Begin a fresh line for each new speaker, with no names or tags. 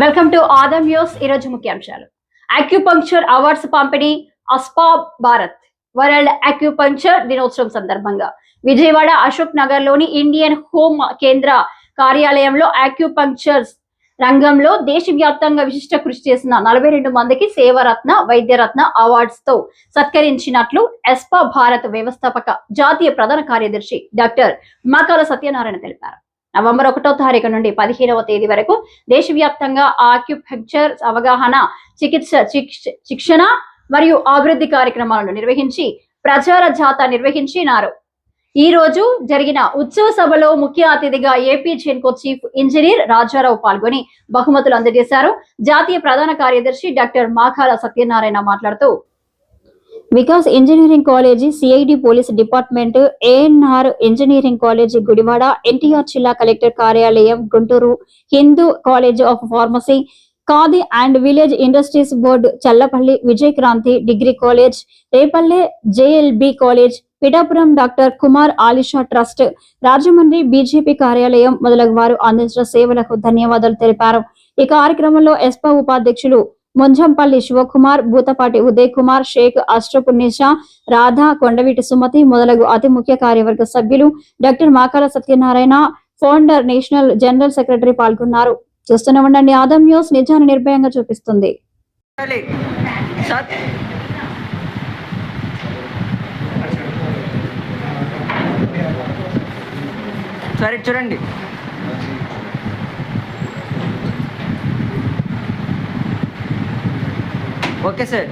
Welcome to Adam news ఈరోజు ముఖ్యాంశాలు. Acupuncture awards పంపిణీ అస్పా భారత్ వరల్డ్ అక్యుపంక్చర్ దినోత్సవం సందర్భంగా. విజయవాడ అశోక్ నగర్లోని ఇండియన్ హోమ్ కేంద్ర కార్యాలయంలో అక్యుపంక్చర్ రంగంలో దేశవ్యాప్తంగా విశిష్ట కృషి చేసిన నలభై రెండు మందికి సేవరత్న వైద్యరత్న అవార్డ్స్తో సత్కరించినట్లు ఎస్పా భారత్ వ్యవస్థాపక జాతీయ ప్రధాన కార్యదర్శి డాక్టర్ మకాల సత్యనారాయణ తెలిపారు. నవంబర్ ఒకటో తారీఖు నుండి పదిహేనవ తేదీ వరకు దేశవ్యాప్తంగా ఆక్యుపెక్చర్ అవగాహన చికిత్స శిక్షణ మరియు అభివృద్ధి కార్యక్రమాలను నిర్వహించి ప్రచార జాత నిర్వహించినారు. ఈ రోజు జరిగిన ఉత్సవ సభలో ముఖ్య అతిథిగా AP Genco chief engineer Raja Rao పాల్గొని బహుమతులు అందజేశారు. జాతీయ ప్రధాన కార్యదర్శి డాక్టర్ మాఖాల సత్యనారాయణ మాట్లాడుతూ Vikas engineering college CID police department ANR engineering college Gudivada NTR జిల్లా కలెక్టర్ కార్యాలయం Guntur Hindu college of pharmacy Khadi and village industries board Challapalli Vijay Kranti degree college Repalle JLB college Pithapuram doctor Kumar Alisha trust Rajahmundry BJP కార్యాలయం మొదలగు వారు అందించిన సేవలకు ధన్యవాదాలు తెలిపారు. ఈ కార్యక్రమంలో ఎస్పా ఉపాధ్యక్షులు ముంజంపల్లి శివకుమార్ భూతపాటి ఉదయ్ కుమార్ షేక్ అష్రపు నిషా రాధా కొండవీటి సుమతి మొదలగు అతి ముఖ్య కార్యవర్గ సభ్యులు doctor Makala Satyanarayana founder national general secretary పాల్గొన్నారు. చూస్తూనే ఉండండి ఆదం న్యూస్ నిజాన్ని నిర్భయంగా చూపిస్తుంది.
సరే చూడండి. Okay sir.